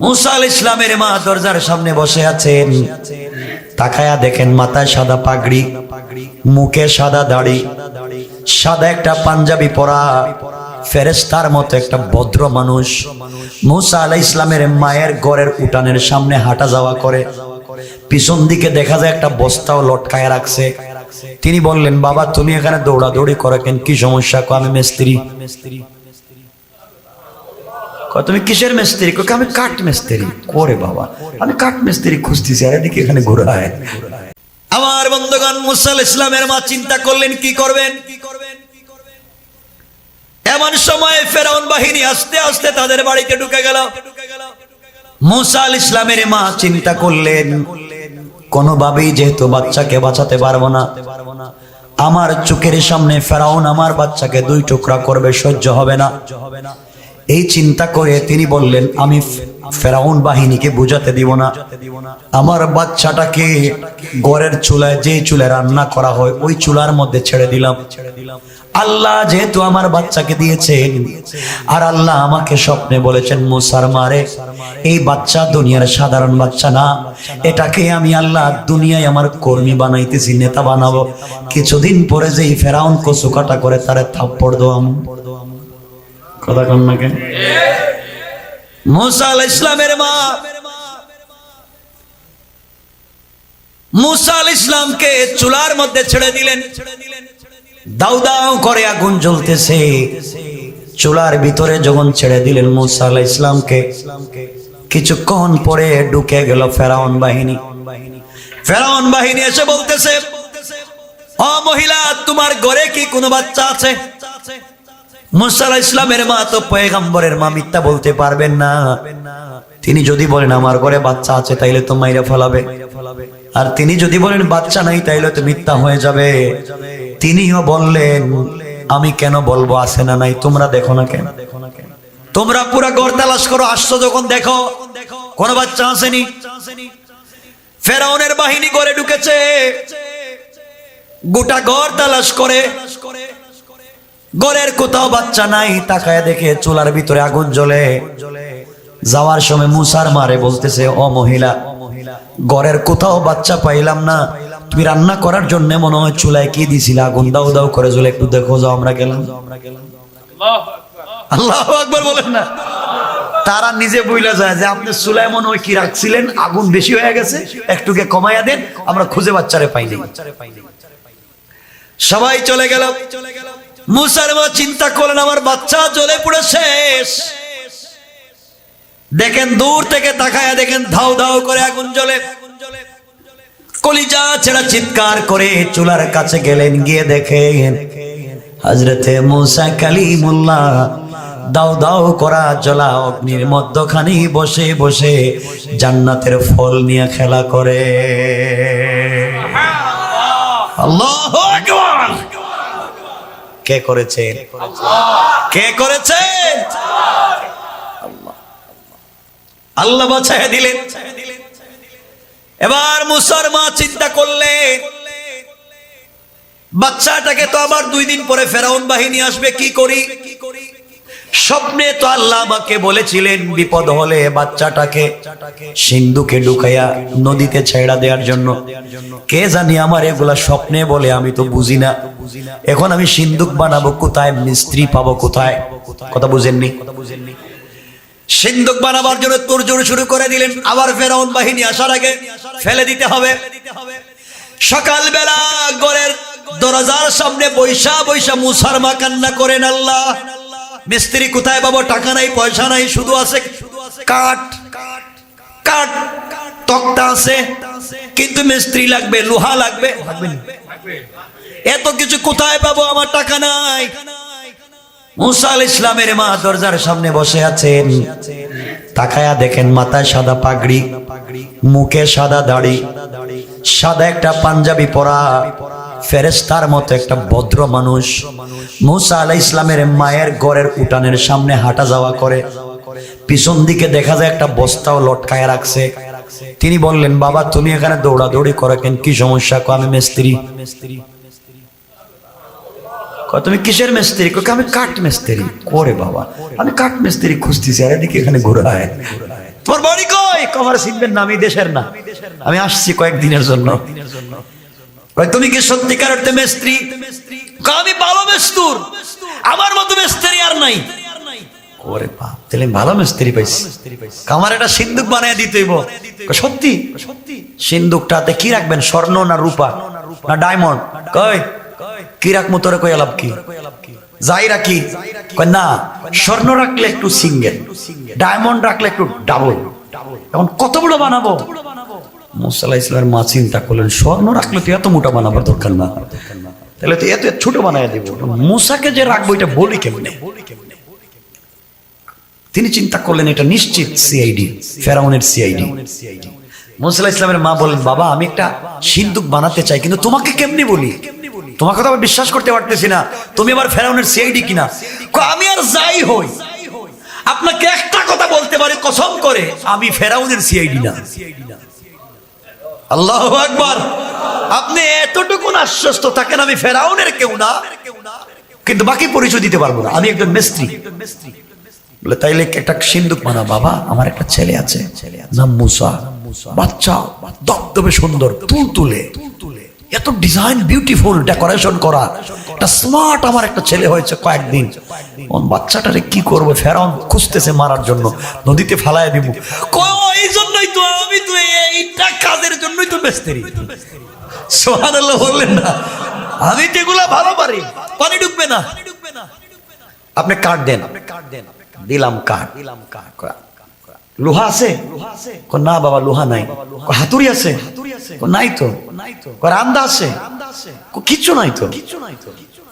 মুসা আল ইসলামের মা দরজার সামনে বসে আছেন। তাকায়া দেখেন মাথায় সাদা পাগড়ি মুখে সাদা দাড়ি সাদা একটা পাঞ্জাবি পরা ফেরেস্তার মতো একটা ভদ্র মানুষ। মুসা আলাহ ইসলামের মায়ের গড়ের উঠানের সামনে হাঁটা যাওয়া করে। পিছন দিকে দেখা যায় একটা বস্তাও লটকায় রাখছে। তিনি বললেন বাবা তুমি এখানে দৌড়াদৌড়ি করো কেন? কি সমস্যা? আমি মিস্ত্রি। কয়, তুমি কিসের মিস্ত্রি? কয়, আমি কাঠ মিস্ত্রি। করে বাবা আমি কাঠ মিস্ত্রি খুঁজতেছি আর এদিকে এখানে ঘুরায় আমার বন্ধুগণ মুসাল ইসলামের মা চিন্তা করলেন কি করবেন? এমন সময় ফেরাউন বাহিনী আস্তে আস্তে তাদের বাড়িতে ঢুকে গেল। মুসা আল ইসলামের মা চিন্তা করলেন কোনোভাবেই যেহেতু বাচ্চাকে বাঁচাতে পারব না আমার চোখের সামনে ফেরাউন আমার বাচ্চাকে দুই টুকরা করবে সহ্য হবে না। এই চিন্তা করে তিনি বললেন, আমি ফেরাউন বাহিনীকে বুঝাতে দিব না। আমার বাচ্চাটাকে গড়ের চুলায় যে চুলায় রান্না করা হয়, ওই চুলার মধ্যে ছেড়ে দিলাম। আল্লাহ যেহেতু আমার বাচ্চাকে দিয়েছেন, আর আল্লাহ আমাকে স্বপ্নে বলেছেন, মুসার মারে এই বাচ্চা দুনিয়ার সাধারণ বাচ্চা না। এটাকে আমি আল্লাহ দুনিয়ায় আমার কর্মী বানাইতেছি, নেতা বানাবো। কিছুদিন পরে যেই ফেরাউন কচু কাটা করে, তারে থাপ্পড় দোয়াম কথা কন না কেন? মুসা আল ইসলামের মা। মুসা আল ইসলামকে চুলার মধ্যে ছেড়ে দিলেন। দাউ দাউ করে আগুন জ্বলতেছে। চুলার ভিতরে যখন ছেড়ে দিলেন মুসা আল ইসলামকে কিছুক্ষণ পরে ঢুকে গেল ফেরাউন বাহিনী। ফেরাউন বাহিনী এসে বলতেছে, ও মহিলা, তোমার ঘরে কি কোনো বাচ্চা আছে? মুসাল ইসলামের মা তো পয়গাম্বরের মা, মিথ্যা বলতে পারবেন না। তিনি যদি বলেন, আমার ঘরে বাচ্চা আছে, তাইলে তো মাইরা ফেলাবে। আর তিনি যদি বলেন, বাচ্চা নাই, তাইলে তো মিথ্যা হয়ে যাবে। তিনিও বললেন, আমি কেন বলব, আছে না নাই, তোমরা দেখো না কেন? তোমরা পুরা ঘর তালাশ করো আসছো যখন দেখো, কোন বাচ্চা আসেনি। ফেরাউনের বাহিনী করে ঢুকেছে। গোটা ঘর তালাশ করে। গড়ের কোথাও বাচ্চা নাই তাকায় দেখে চুলার ভিতরে আগুন জ্বলে। যাওয়ার সময় মুসার মারে বলতেছে ও মহিলা গড়ের কোথাও বাচ্চা পাইলাম না। তুমি রান্না করার জন্য মনে হয় চুলায় কি দিছিল? আগুন দাও দাও করে জ্বলে একটু দেখো যাও আমরা গেলাম। আল্লাহ আকবর বলেন না। তারা নিজে বইলা যায় যে আপনি চুলায় মনে হয় কি রাখছিলেন? আগুন বেশি হয়ে গেছে একটুকে কমাইয়া দেন আমরা খুঁজে বাচ্চারে পাইনি। সবাই চলে গেল। মুসার মা চিন্তা করলেন, আমার বাচ্চা জ্বলে পুরো শেষ। দেখেন দূর থেকে তাকায়া দেখেন ধাও ধাও করে আগুন জ্বলে। কলিজা ছেড়া চিৎকার করে চুলার কাছে গেলেন, গিয়ে দেখেন হজরতে মুসা কালিমুল্লাহ দাও দাও করা জ্বলা অগ্নির মধ্যখানি বসে বসে জান্নাতের ফল নিয়ে খেলা করে। আল্লাহ কে করেছেন কে করেছেন আল্লাহ। বাছায় দিলেন। এবার মুসলমা চিন্তা করলেন, বাচ্চাটাকে তো আবার দুই দিন পরে ফেরাউন বাহিনী আসবে, কি করি? স্বপ্নে তো আল্লাহ আমাকে বলেছিলেন, বিপদ হলে বাচ্চাটাকে সিন্ধুকে ঢুকাইয়া নদীতে ছেড়া দেওয়ার জন্য। কে জানি আমার এগুলা স্বপ্নে বলে আমি তো বুঝি না। এখন আমি সিন্ধুক বানাবো কোথায়? মিস্ত্রি পাবো কোথায়? কথা বুঝেননি? সিন্ধুক বানাবার জন্য তোর শুরু করে দিলেন। আবার ফেরাউন বাহিনী আসার আগে ফেলে দিতে হবে। সকালবেলা গড়ের দরজার সামনে বৈশা বৈশা মুসারমা কান্না করেন আল্লাহ। মিস্ত্রি কোথায় পাবো? টাকা নাই, পয়সা নাই, শুধু আছে কাঠ। কাঠ, তক্তা আছে। কিন্তু মিস্ত্রি লাগবে, লোহা লাগবে। এত কিছু কোথায় পাবো? আমার টাকা নাই। মুসা আল ইসলামের মা দরজার সামনে বসে আছেন। তাকায়া দেখেন মাথায় সাদা পাগড়ি মুখে সাদা দাড়ি সাদা একটা পাঞ্জাবি পরা ফেরেস্তার মতো একটা ভদ্র মানুষ। মুসা আলাহ ইসলামের মায়ের গড়ের উঠানের সামনে হাঁটা যাওয়া করে। পিছন দিকে দেখা যায় একটা বস্তাও লটকায় রাখছে। তিনি বললেন বাবা তুমি এখানে দৌড়াদৌড়ি করো কেন? কি সমস্যা? কো আমি মিস্ত্রি। কয়, তুমি কিসের মিস্ত্রি? কয়, আমি কাঠ মিস্ত্রি। করে বাবা আমি কাঠ মিস্ত্রি খুঁজতেছি আর এদিকে এখানে ঘুরায়। তোমার বাড়ি কই? কমার চিনবেন না আমি দেশের না। আমি আসছি কয়েকদিনের জন্য। তুমি কি সত্যিকার অর্থে মেস্ত্রি? আমি ভালো মিস্তুর। আমার মতো মিস্ত্রি আর নাই। ওরে বাপ তাহলে ভালো মিস্ত্রি পাইছি। আমার একটা সিন্দুক বানিয়ে দিতে সত্যি সত্যি? সিন্দুকটাতে কি রাখবেন? স্বর্ণ না রূপা? না ডায়মন্ড কই? কি রাখব, তোরে লাভ কি? যাই রাখি না, স্বর্ণ রাখলে একটু সিঙ্গেল, ডায়মন্ড রাখলে একটু ডাবল। এখন কত বড় বানাবো? ইসলামের মা চিন্তা করলেন, স্বর্ণ রাখলে এত মোটা বানাবার দরকার না। তাহলে এত ছোট মুসাকে যে রাখব, এটা বলি কেমনে? তিনি চিন্তা করলেন, এটা নিশ্চিত সিআইডি ফেরাউনের সিআইডি মুসাল্লাহ ইসলামের মা বলেন, বাবা, আমি একটা সিন্দুক বানাতে চাই, কিন্তু তোমাকে কেমনি বলি? তোমাকে তো আবার বিশ্বাস করতে পারতেছি না। তুমি আবার ফেরাউনের সিআইডি কিনা? আমি আর যাই হই। আপনাকে একটা কথা বলতে পারি, কসম করে, আমি ফেরাউনের সিআইডি না। আল্লাহ আকবার। আপনি এতটুকু আশ্বস্ত থাকেন আমি ফেরাউনের কেউ না। কিন্তু বাকি পরিচয় দিতে পারব না। আমি একজন মিস্ত্রি। বলে, তাইলে একটা সিন্ধুক বানা, বাবা, আমার একটা ছেলে আছে, নাম মুসা। বাচ্চা, দপদপে সুন্দর তুল তুলে এত ডিজাইন বিউটিফুল ডেকোরেশন করা। একটা স্মার্ট আমার একটা ছেলে হয়েছে কয়েকদিন। বাচ্চাটারে কি করব? ফেরাউন খুঁজতেছে মারার জন্য। নদীতে ফালায় দিব। এই জন্যই তো আমি তো এইটা কাজের জন্যই তো বেস্তেরি সোহানাল্লাহ বললেন না। আমি তো এগুলা ভালো পারি। পানি ঢুকবে না। আপনি কাঠ দেন। দিলাম কাঠ দিলাম কাঠ লোহা আছে? না বাবা, লোহা নাই। হাতুড়ি আছে? নাই তো। রান্দা আছে? কিচ্ছু নাই তো।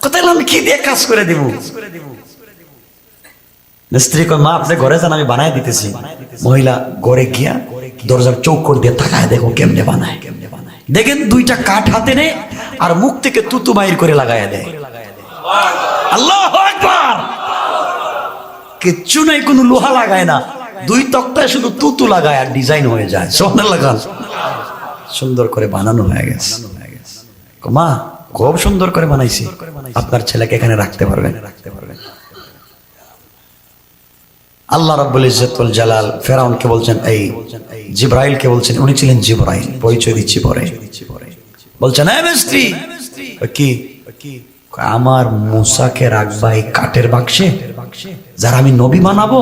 কোথায় আমি কি দিয়ে কাজ করে দিব? স্ত্রী কয়, মা, আপনি ঘরে যান, আমি দিতেছি। মহিলা ঘরে গিয়া দরজার দিয়ে তাকায়, দেখো কেমনে বানায়। কেমনে বানায় দেখেন দুইটা কাঠ হাতে নে আর মুখ থেকে তুতু বাইর করে লাগায় দেয়। আল্লাহ কিচ্ছু নাই, কোনো লোহা লাগায় না। দুই তক্তায় শুধু তুতু লাগায় আর ডিজাইন হয়ে যায়। সোনার লাগান সুন্দর করে বানানো হয়ে গেছে। মা, খুব সুন্দর করে বানাইছি। আপনার ছেলেকে এখানে রাখতে পারবেন। রাখতে পারবেন আল্লাহ রাব্বুল ইজ্জতুল জালাল ফেরাউনকে বলছেন, এই জিব্রাইলকে বলছেন, উনি ছিলেন জিব্রাইল। পরিচয় দিচ্ছি পরে। বলছেন এই মিস্ত্রি কি? আমার মুসাকে রাখবা এই কাঠের বাক্সে, যারা আমি নবী বানাবো?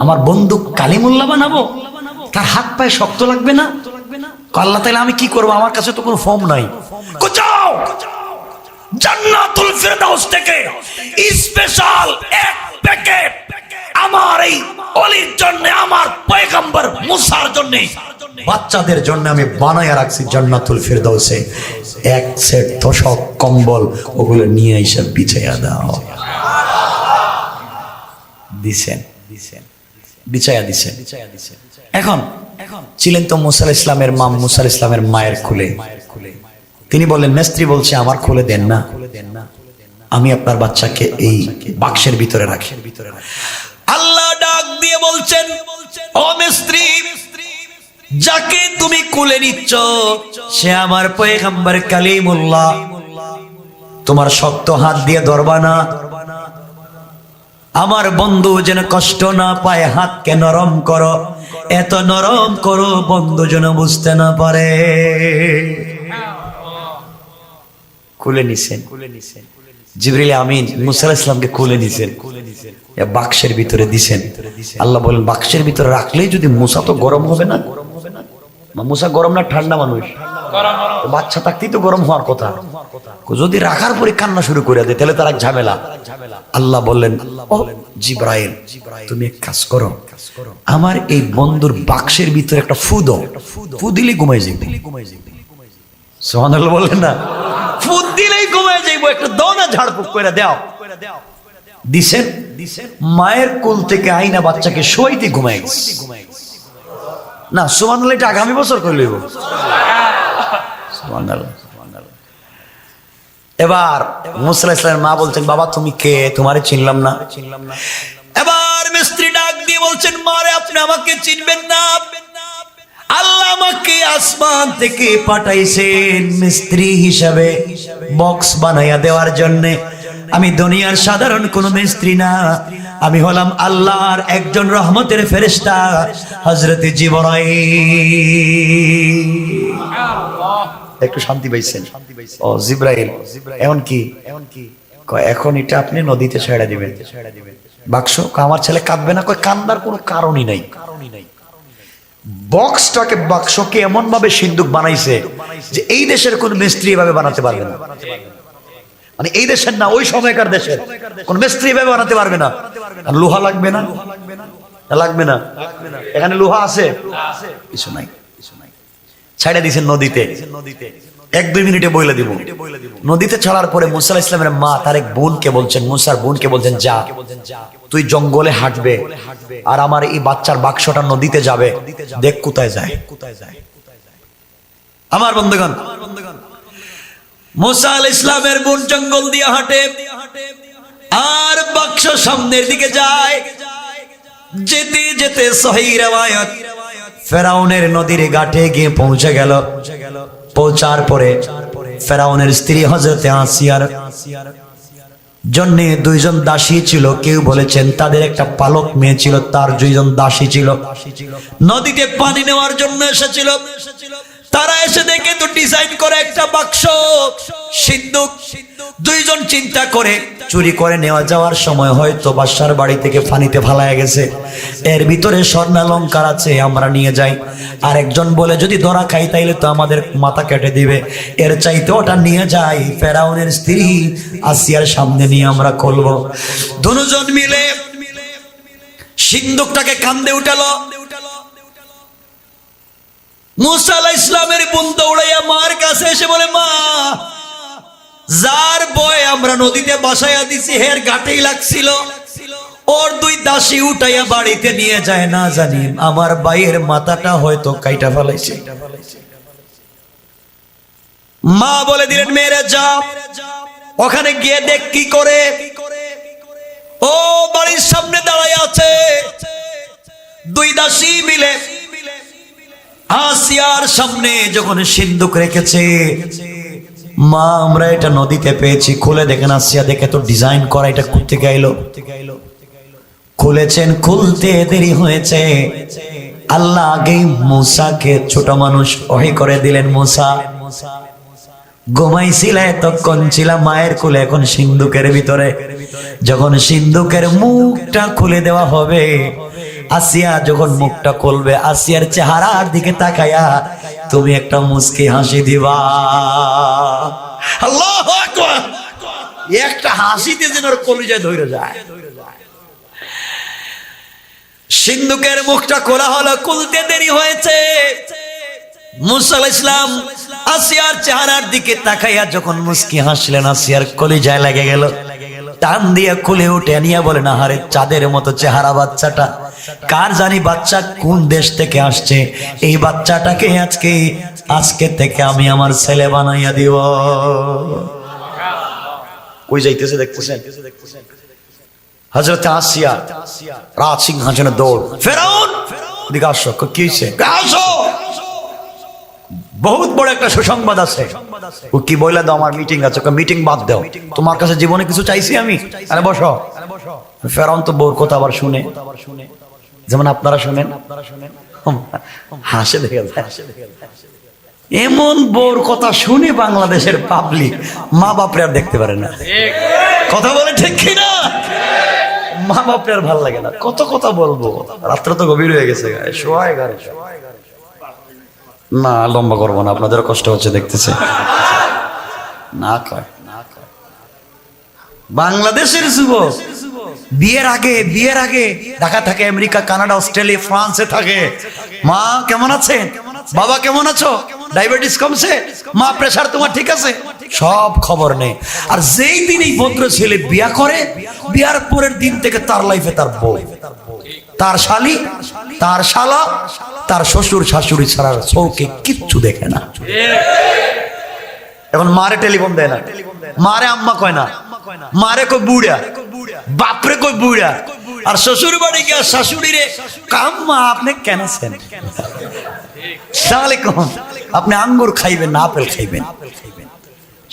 আমার বন্দুক কালিমুল্লা বানাবো? তার হাত পায়ে শক্ত লাগবে না? কয়, আল্লাহ তাহলে আমি কি করব? আমার কাছে তো কোনো ফর্ম নাই। যাও! জান্নাতুল ফেরদাউস থেকে স্পেশাল এক প্যাকেট আমার এই অলির জন্য আমার পয়গম্বর মুসার জন্য বাচ্চাদের জন্য আমি বানায়া রাখছি জান্নাতুল ফেরদাউসে। এক সেট তোষক কম্বল ওগুলো নিয়ে এসে বিছাইয়া দাও। দিছেন দিছেন। বিছাইয়া দিছেন এখন এখন ছিলেন তো মুসার ইসলামের মা মুসার ইসলামের মায়ের খুলে। তিনি বললেন, মেস্ত্রি বলছে, আমার খুলে দেন না। আমি আপনার বাচ্চাকে এই বাক্সের ভিতরে রাখি। আল্লাহ ডাক দিয়ে বলছেন, ও মিস্ত্রি, যাকে তুমি কুলে নিচ্ছ, সে আমার পয়গম্বর কালিমুল্লাহ। তোমার শক্ত হাত দিয়ে ধরবা না? আমার বন্ধু যেন কষ্ট না পায় হাতকে নরম করো। এত নরম করো, বন্ধু যেন বুঝতে না পারে। খুলে নিছেন। খুলে নিছেন জিবরিল আমিন মুসা ইসলামকে খুলে নিছেন। এ বাক্সের ভিতরে দিছেন। আল্লাহ বলেন, বাক্সের ভিতরে রাখলেই যদি মুসা তো গরম হবে না? মুসা গরম না, ঠান্ডা মানুষ। বাচ্চা থাকতেই তো গরম হওয়ার কথা। যদি রাখার পরে কান্না শুরু করে দেয় তাহলে তার এক ঝামেলা। আল্লাহ বললেন জিব্রাইল তুমি এক কাজ করো। আমার এই বন্ধুর বাক্সের ভিতরে একটা ফু দাও। ফু দিলে ঘুমাই যাবে সোহানুল্লাহ বললেন না ফুট দিলেই ঘুমায় যাইবো। একটা দাও না করে দাও। দিছেন মায়ের কোল থেকে আইনা বাচ্চাকে শোয়াইতে ঘুমাই না এটা আগামী বছর করে লইব। সুবহানাল্লাহ, সুবহানাল্লাহ। এবার মুসলা ইসলামের মা বলছেন, বাবা, তুমি কে? তোমারে চিনলাম না চিনলাম না। এবার মিস্ত্রি ডাক দিয়ে বলছেন, মারে, আপনি আমাকে চিনবেন না। আল্লাহ আমাকে আসমান থেকে পাঠাইছেন মিস্ত্রি হিসাবে বক্স বানাইয়া দেওয়ার জন্য। আমি দুনিয়ার সাধারণ কোন মিস্ত্রি না। আমি হলাম আল্লাহর একজন রহমতের ফেরেশতা, হযরত জিবরাইল। একটু শান্তি পাইছেন। ও এখন কি? এখন কি এখন এটা আপনি নদীতে ছেড়ে দিবেন। বাক্স? আমার ছেলে কাঁদবে না? কয়, কান্দার কোনো কারণই নাই। বক্সটাকে বাক্সকে এমন ভাবে সিন্ধুক বানাইছে যে এই দেশের কোন মিস্ত্রি এভাবে বানাতে পারবে না। মানে এই দেশের না, ওই সময়কার দেশের। কোন মিস্ত্রি এভাবে বানাতে পারবে না। লোহা লাগবে না? লাগবে না? এখানে লোহা আছে? কিছু নাই। ছাইড়া দিছেন নদীতে। এক দুই মিনিটে বইলে দিব। নদীতে ছাড়ার পরে মুসা ইসলামের মা তার এক বোনকে বলছেন, মুসার বোনকে বলছেন, যা, তুই জঙ্গলে হাঁটবে আর আমার এই বাচ্চার বাক্সটা নদীতে যাবে। দেখ কোথায় যায়। কোথায় যায় আমার বন্ধুগণ, মুসা ইসলামের বোন জঙ্গল দিয়ে হাঁটে আর বাক্স সামনের দিকে যায়। যেতে যেতে সহি রেওয়ায়ত ফেরাউনের নদীর ঘাটে গিয়ে পৌঁছে গেল। পৌঁছার পরে ফেরাউনের স্ত্রী হজরতে আসিয়ার জন্যে দুইজন দাসী ছিল। কেউ বলেছেন, তাদের একটা পালক মেয়ে ছিল, তার দুইজন দাসী ছিল। নদীতে পানি নেওয়ার জন্য এসেছিল। তারা এসে দেখে তো ডিজাইন করে একটা বাক্স। সিন্ধুক, দুইজন চিন্তা করে, চুরি করে নেওয়া যাওয়ার সময় হয়তো বাসার বাড়ি থেকে ফানিতে ফালায় গেছে। এর ভিতরে স্বর্ণালঙ্কার আছে, আমরা নিয়ে যাই। আর একজন বলে, যদি ধরা খাই তাইলে তো আমাদের মাথা কেটে দিবে। এর চাইতে ওটা নিয়ে যাই, ফেরাউনের স্ত্রী আসিয়ার সামনে নিয়ে আমরা খুলবো। দুজন মিলে সিন্ধুকটাকে কান্দে উঠালো। মুসা আলাহ ইসলামের বোন দৌড়াইয়া মার কাছে এসে বলে, মা যার বয় আমরা নদীতে বাসাইয়া দিছি, হের ঘাটেই লাগছিল। ওর দুই দাসী উঠাইয়া বাড়িতে নিয়ে যায়, না জানি, আমার বাইয়ের মাথাটা হয়তো কাইটা ফেলাইছে। মা বলে দিলেন মেয়েরা যা, ওখানে গিয়ে দেখ কি করে। ও বাড়ির সামনে দাঁড়ায় আছে। দুই দাসী মিলে আসিয়ার সামনে যখন সিন্ধুক রেখেছে মা, আমরা এটা নদীতে পেয়েছি, খুলে দেখেন আসিয়া দেখে তো ডিজাইন করা এটা করতে গাইলো। খুলেছেন, খুলতে দেরি হয়েছে। আল্লাহ আগেই মুসাকে ছোট মানুষ ওহে করে দিলেন মুসা। ঘুমাইছিলে তখন ছিলাম মায়ের কোলে, এখন সিন্ধুকের ভিতরে। যখন সিন্ধুকের মুখটা খুলে দেওয়া হবে আসিয়া যখন মুখটা খুলবে, আসিয়ার চেহারার দিকে তাকায়া তুমি একটা মুসকি হাসি দিবা। আল্লাহ একটা হাসিতে যেন কলিজায় ধরে যায়। সিন্ধুকের মুখটা খোলা হলো, খুলতে দেরি হয়েছে। আসিয়ার চেহারার দিকে তাকাইয়া যখন হাসলেন, আসিয়ার কলিজায় লেগে গেল। টান খুলে উঠে নিয়ে চাঁদের মতো চেহারা বাচ্চাটা। কার জানি বাচ্চা কোন দেশ থেকে আসছে? এই বাচ্চাটাকে আজকে আজকে থেকে আমি আমার ছেলে বানাইয়া দিব। কই যাইতেছে, দেখতেছেন? হজরত আসিয়া রাজ সিংহাসনে দৌড়। ফেরাউন, এদিকে আসো, কি আসো! বহুত বড় একটা সুসংবাদ আছে। ও কি বইলে দাও, আমার মিটিং আছে মিটিং বাদ দাও। তোমার কাছে জীবনে কিছু চাইছি আমি? আরে বসো। ফেরাউন তো বউর কথা আবার শুনে। যেমন আপনারা শুনেন। হাসে দেখে এমন বোর কথা শুনে বাংলাদেশের পাবলিক মা বাপরে আর দেখতে পারে না। কথা বলে ঠিক কিনা? মা বাপরে আর ভালো লাগে না। কত কথা বলব। রাত্রে তো গভীর হয়ে গেছে। শোয়া এগারো না, লম্বা করব না আপনাদের কষ্ট হচ্ছে দেখতেছে। না কয় বাংলাদেশের যুবক, বিয়ের আগে বিয়ের আগে ঢাকা থাকে, আমেরিকা, কানাডা, অস্ট্রেলিয়া, ফ্রান্সে থাকে। মা, কেমন আছেন? বাবা, কেমন আছো? ডায়াবেটিস কমছে? মা প্রেসার তোমার ঠিক আছে? সব খবর নেই। আর যেই দিন এই ভদ্র ছেলে বিয়া করে, বিয়ার পরের দিন থেকে তার লাইফে তার বউ। তার শালি, তার শালা, তার শ্বশুর শাশুড়ি ছাড়া চৌকে কিচ্ছু দেখে না। এখন মারে টেলিফোন দেয় না। মারে আম্মা কয় না। মারে কই বুড়া। বাপরে কই বুড়া। আর শ্বশুর বাড়ি গিয়া শাশুড়ি রে কাম্মা, আপনি কেন আছেন আপনি আঙ্গুর খাইবেন না, আপেল খাইবেন।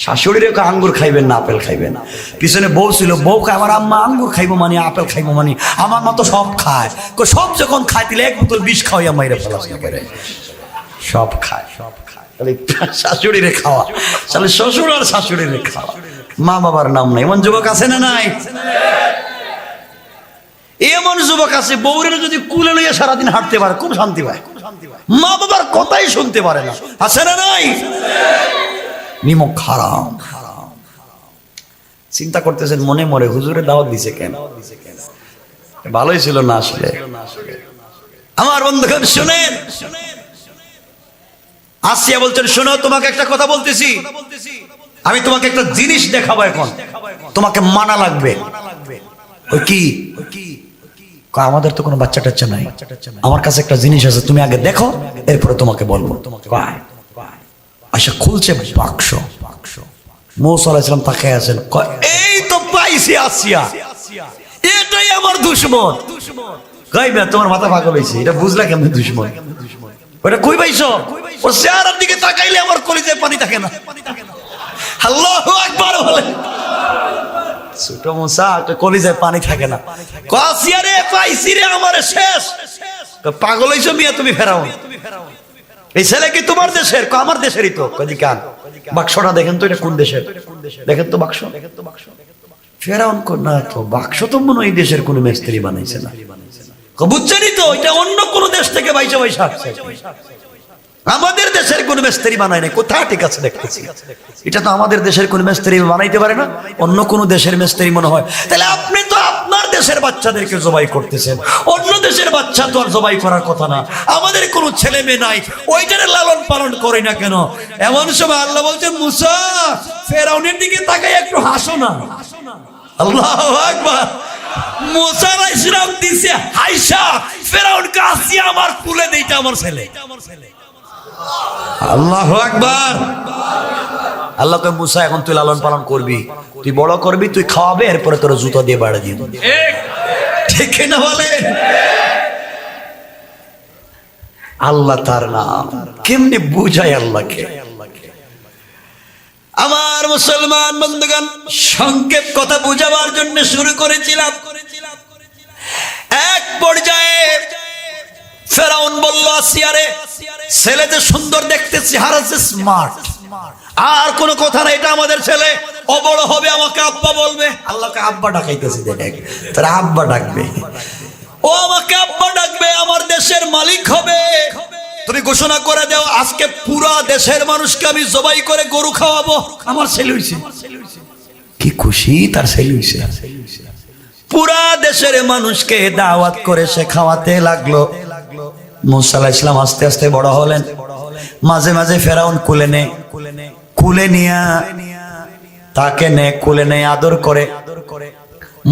শাশুড়িরে আঙ্গুর খাইবেন না, আপেল খাইবেন পিছনে বউ ছিল, বউ খায় আমার আম্মা আঙ্গুর খাইবো মানে আপেল খাইবো মানে। আমার মা তো সব খায়। সব যখন খায়, তাহলে এক বোতল বিষ খাওয়াইয়া মাইরে ফেলাস করে সব খায় সব খায়। তাহলে শাশুড়িরে খাওয়া। তাহলে শ্বশুর আর শাশুড়িরে খাওয়া। মা বাবার নাম নাই। এমন যুবক আছে না নাই? এমন যুবক আছে বউরের যদি কুলে লইয়া সারাদিন হাঁটতে পারে, খুব শান্তি পায়। মা বাবার কথাই শুনতে পারে না। আছে না নাই? নিমক হারাম চিন্তা করতেছেন মনে মরে হুজুরে দাওয়াত দিছে কেন? ভালোই ছিল না আসলে। আমার বন্ধুগণ শুনেন। আসিয়া বলছেন শোনো তোমাকে একটা কথা বলতেছি। আমি তোমাকে একটা জিনিস দেখাবো এখন। তোমাকে মানা লাগবে। ওই কি? আমাদের তো কোনো বাচ্চা টাচ্চা নাই। আমার কাছে একটা জিনিস আছে তুমি আগে দেখো এরপরে তোমাকে বলব। কয়, আচ্ছা খুলছে বাক্স। বাক্স আলাইসালাম তাকে আছেন এই তো পাইছি আসিয়া। এটাই আমার দুশ্মন। কই তোমার মাথা পাগল হয়েছে এটা বুঝলা কেমন দুশ্মন? ওটা কই পাইছো? ও চেহারার দিকে তাকাইলে আমার কলিজায় পানি থাকে না। পানি থাকে না। রে আমার শেষ। পাগল হইছো মিয়া, তুমি ফেরাও। এই ছেলে কি তোমার দেশের? আমার দেশেরই তো। কান বাক্সটা দেখেন তো এটা কোন দেশের? দেখেন তো বাক্স। দেখেন তো বাক্স ফেরাউন না তো, বাক্স তো মনে এই দেশের মিস্ত্রি বানাইছে না। তো, এটা অন্য কোন দেশ থেকে বাইসা বাইসা আসছে আমাদের দেশের কোন মিস্ত্রি বানায় না কোথা ঠিক আছে, দেখতেছি। এটা তো আমাদের দেশের কোন মিস্ত্রি বানাইতে পারে না। অন্য কোন দেশের মিস্ত্রি মনে হয়। তাহলে আপনি দেশের বাচ্চাদেরকে জবাই করতেছেন। অন্য দেশের বাচ্চা তো আর জবাই করার কথা না। আমাদের কোনো ছেলে মেয়ে নাই। ওইটারে লালন পালন করে না কেন? এমন সময় আল্লাহ বলছেন, মুসা, ফেরাউনের দিকে তাকাই একটু হাসো না। আল্লাহ কাছে আমার তুলে দেইটা আমার ছেলে। আল্লাহ আকবার। আল্লাহ কয়, মুসা, এখন তুই লালন পালন করবি। তুই বড় করবি, তুই খাওয়াবে, এরপরে তোর জুতো দিয়ে বাড়া দিয়ে ঠিক না বলে? আল্লাহ তার নাম। কেমনি বুঝায় আল্লাহকে? আমার মুসলমান বন্ধুগণ, সংক্ষেপ কথা বুঝাবার জন্য শুরু করেছিলাম। এক পর্যায়ে ফেরাউন বলল, আসিয়ারে ছেলে সুন্দর দেখতে চেহারা যে স্মার্ট আর কোনো কথা না এটা আমাদের ছেলে। ও বড় হবে, আমাকে আব্বা বলবে। আল্লাহকে আব্বা ডাকাইতেছে, দেখ তারা আব্বা ডাকবে। ও আমাকে আব্বা ডাকবে, আমার দেশের মালিক হবে। তুমি ঘোষণা করে দাও, আজকে পুরা দেশের মানুষকে আমি জবাই করে গরু খাওয়াবো। আমার ছেলে হইছে। কি খুশি, তার ছেলে হইছে। পুরা দেশের মানুষকে দাওয়াত করে সে খাওয়াতে লাগল। মুসাল্লাহ ইসলাম আস্তে আস্তে বড় হলেন। মাঝে মাঝে ফেরাউন কুলে নে কুলে নিয়া, তাকে নে কুলে নে আদর করে।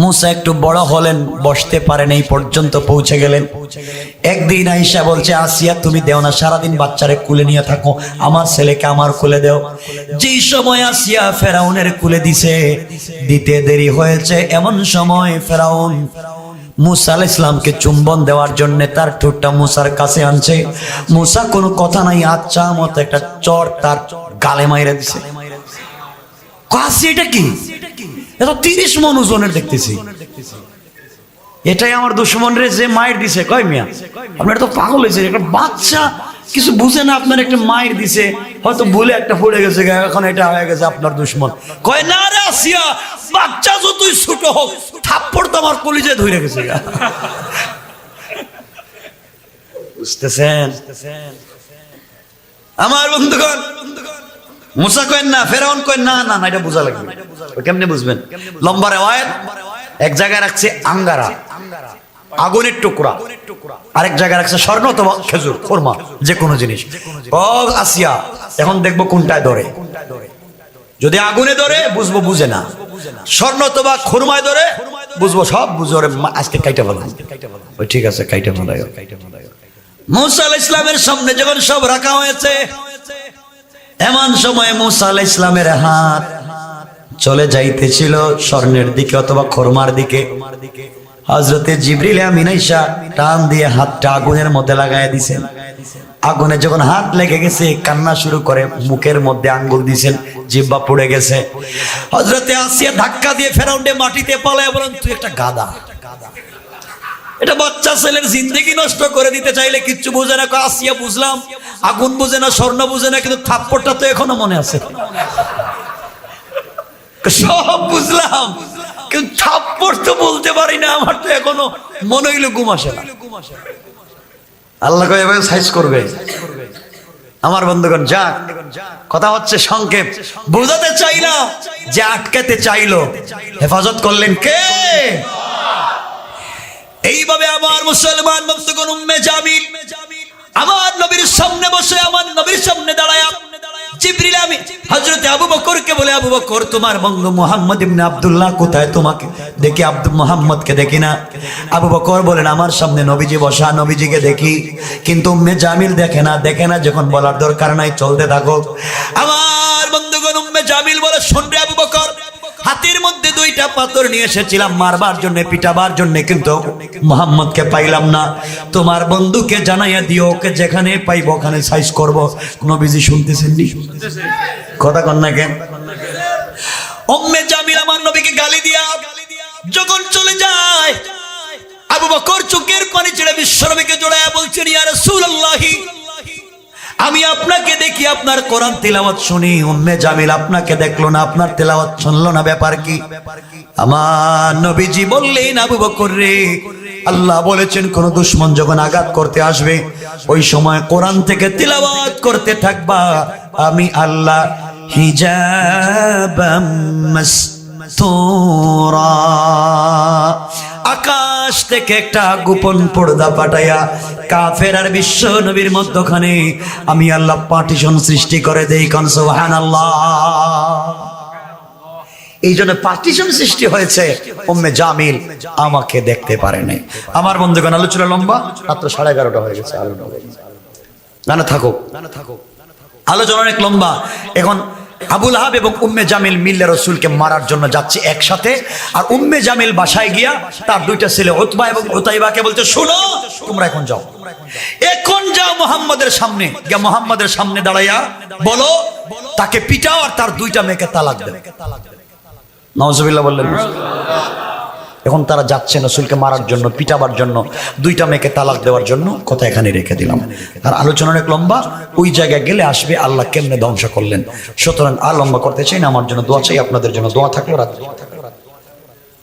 মুসা একটু বড় হলেন, বসতে পারেন, এই পর্যন্ত পৌঁছে গেলেন। একদিন আইসা বলছে, আসিয়া, তুমি দেও না, সারাদিন বাচ্চারে কুলে নিয়ে থাকো, আমার ছেলেকে আমার কুলে দেও। যেই সময় আসিয়া ফেরাউনের কুলে দিছে, দিতে দেরি হয়েছে, এমন সময় ফেরাউন মুসা ইসলামকে চুম্বন দেওয়ার জন্য তার ঠোঁটটা মুসার কাছে আনছে। মুসা কোনো কথা নাই আচ্ছা মতো একটা চর তার গালে মাইরে দিছে। এটা কি? এটা তিরিশ মন দেখতেছি। এটাই আমার দুশ্মন রে যে মায়ের দিছে। কয় মিয়া? আপনার তো পাগল হয়েছে একটা বাচ্চা কিছু বুঝে না আপনার একটা মায়ের দিছে, হয়তো ভুলে একটা পড়ে গেছে এখন এটা হয়ে গেছে আপনার দুশ্মন। কয়, না রে আসিয়া, বাচ্চা যতই ছোট হোক, থাপ্পড় তো আমার কলিজে ধরে গেছে বুঝতেছেন? আমার বন্ধুগণ, মুসা কয়েন না, ফেরাউন কয়েন না না না, এটা বোঝা লাগবে। কেমনে বুঝবেন? লম্বা রেওয়ায়ত, এক জায়গায় রাখছে আঙ্গারা। আগুনের টুকরা। আরেক জায়গায় রাখছে স্বর্ণ অথবা খেজুর খোরমা যে কোনো জিনিস। ও আসিয়া এখন দেখব কোনটায় ধরে। যদি আগুনে ধরে বুঝব বুঝে না। স্বর্ণ অথবা খুরমায় ধরে বুঝব সব মা- আজকে কাইটা বলো ওই ঠিক আছে কাইটা বলো মুসা আল ইসলামের সামনে যখন সব রাখা হয়েছে এমন সময় মুসা আল ইসলামের হাত চলে যাইতেছিল স্বর্ণের দিকে অথবা খরমার দিকে। হজরতে জিবরিল আমিনাইশা টান দিয়ে হাতটা আগুনের মধ্যে লাগাই দিছেন। আগুনে যখন হাত লেগে গেছে, কান্না শুরু করে, মুখের মধ্যে আঙ্গুল দিছেন, জিব্বা পড়ে গেছে। হজরতে আসিয়া ধাক্কা দিয়ে ফেরাউন্ডে মাটিতে পালায় বলেন, তুই একটা গাদা এটা বাচ্চা ছেলের জিন্দগি নষ্ট করে দিতে চাইলে কিচ্ছু বুঝে না। আসিয়া বুঝলাম। আগুন বুঝে না, স্বর্ণ বুঝে না, কিন্তু থাপ্পড়টা তো এখনও মনে আছে। সব বুঝলাম। কিন্তু থাপ্পড় তো বলতে পারি না, আমার তো এখনও মনে হইল ঘুম আসে না। আল্লাহ এভাবে সাইজ করবে। আমার বন্ধুগণ কথা হচ্ছে সংক্ষেপ। বোঝাতে যে আটকাতে হেফাজত করলেন কে? এইভাবে আমার মুসলমান বন্ধুগণ, উম্মে জামিল, আমার নবীর সামনে বসে, আমার নবীর সামনে দাঁড়ায়, জিবরিল আমি হযরত আবু বকরকে আবু বকর তোমার বন্ধু মুহাম্মদ ইবনে আব্দুল্লাহ কোথায় তোমাকে? দেখি আব্দুল মুহাম্মদকে দেখি না। আবু বকর বলেন আমার সামনে নবীজি বসা নবীজিকে দেখি। কিন্তু উম্মে জামিল দেখে না দেখে না যখন বলার দরকার নাই চলতে থাকো। আমার বন্ধুগণ উম্মে জামিল বলে শুনবে আবু বকর হাতের মধ্যে দুইটা পাথর নিয়ে এসেছিলাম মারবার জন্য পিটাবার জন্য কিন্তু মোহাম্মদকে পাইলাম না। তোমার বন্ধুকে জানাইয়া দিও ওকে যেখানে পাইবো ওখানে সাইজ করব। নবীজি শুনতেছেন নি? কথা কন না কেন? অম্মে জামিল আমার নবীকে গালি দিয়া যখন চলে যায়, আবু বকর চোখের পানি ছেড়ে বিশ্বনবীকে জোড়ায় বলছেন, ইয়া রাসূলুল্লাহি, আমি আপনাকে দেখি, আপনার কোরআন তেলাওয়াত শুনি। উম্মে জামিল আপনাকে দেখল না, আপনার তেলাওয়াত শুনলো না, ব্যাপার কি? আমার নবীজি বললেন, আবু বকর রে, আল্লাহ বলেছেন, কোন দুশ্মন যখন আঘাত করতে আসবে, ওই সময় কোরআন থেকে তেলাওয়াত করতে থাকবা। আমি আল্লাহ হিজাবাম মাসতুরা। আকাশ থেকে একটা গোপন পর্দা পাঠাইয়া কাফের আর বিশ্ব নবীর মধ্যখানে আমি আল্লাহ পার্টিশন সৃষ্টি করে দেই কন সুবহান এই জন্য পার্টিশন সৃষ্টি হয়েছে উম্মে জামিল আমাকে দেখতে পারে নাই। আমার বন্ধুগণ, আলোচনা লম্বা, মাত্র সাড়ে এগারোটা হয়ে গেছে, আলোচনা। গানে থাকো গানে থাকো আলোচনা অনেক লম্বা। এখন আবুল হাব এবং উম্মে জামিল মিল্লে রসুলকে মারার জন্য যাচ্ছে একসাথে। আর উম্মে জামিল বাসায় গিয়া তার দুইটা ছেলে ওতবা এবং ওতাইবাকে বলছে, শোনো, তোমরা এখন যাও। এখন যাও মোহাম্মদের সামনে। গিয়া মোহাম্মদের সামনে দাঁড়াইয়া বলো, তাকে পিটাও আর তার দুইটা মেয়েকে তালাক দেবে নওয়াজবিল্লাহ বললেন। এখন তারা যাচ্ছে রসুলকে মারার জন্য, পিটাবার জন্য, দুইটা মেয়েকে তালাক দেওয়ার জন্য, কথা এখানে রেখে দিলাম। আর আলোচনা অনেক লম্বা, ওই জায়গায় গেলে আসবে আল্লাহ কেমনে ধ্বংস করলেন। সুতরাং আর লম্বা করতে চাই না, আমার জন্য দোয়া চাই, আপনাদের জন্য দোয়া থাকল রাত